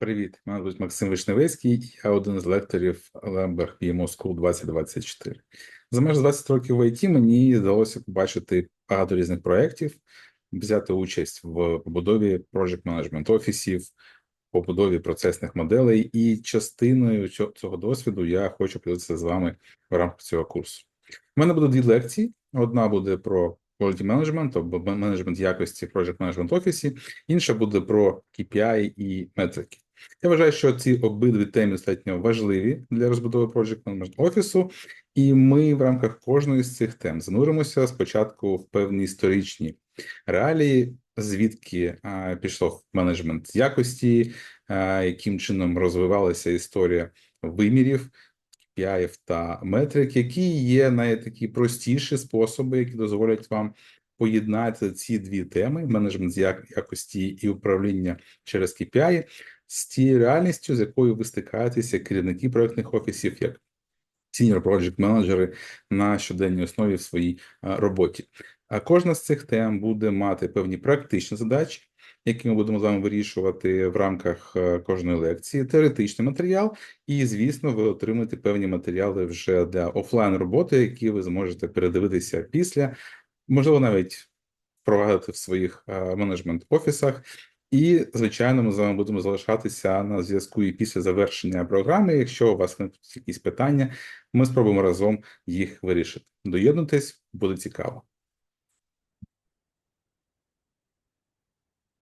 Привіт, мене звуть Максим Вишневецький, я один з лекторів Lemberg PMO School 2024. За майже 20 років в ІТ мені вдалося побачити багато різних проєктів, взяти участь в побудові project management офісів, побудові процесних моделей, і частиною цього досвіду я хочу поділитися з вами в рамках цього курсу. У мене буде дві лекції: одна буде про quality management або менеджмент якості в project management офісі, інша буде про KPI і метрики. Я вважаю, що ці обидві теми достатньо важливі для розбудови Project Management офісу, і ми в рамках кожної з цих тем зануримося спочатку в певні історичні реалії, звідки а, пішов менеджмент якості, а, яким чином розвивалася історія вимірів. KPI та метрик, які є найтакі простіші способи, які дозволять вам поєднати ці дві теми: менеджмент якості і управління через KPI, з тією реальністю, з якою ви стикаєтеся керівники проектних офісів, як senior project менеджери на щоденній основі в своїй роботі. А кожна з цих тем буде мати певні практичні задачі, які ми будемо з вами вирішувати в рамках кожної лекції, теоретичний матеріал, і, звісно, ви отримаєте певні матеріали вже для офлайн роботи, які ви зможете передивитися після, можливо, навіть впровадити в своїх менеджмент офісах. І, звичайно, ми з вами будемо залишатися на зв'язку і після завершення програми. Якщо у вас якісь питання, ми спробуємо разом їх вирішити. Доєднуйтесь, буде цікаво.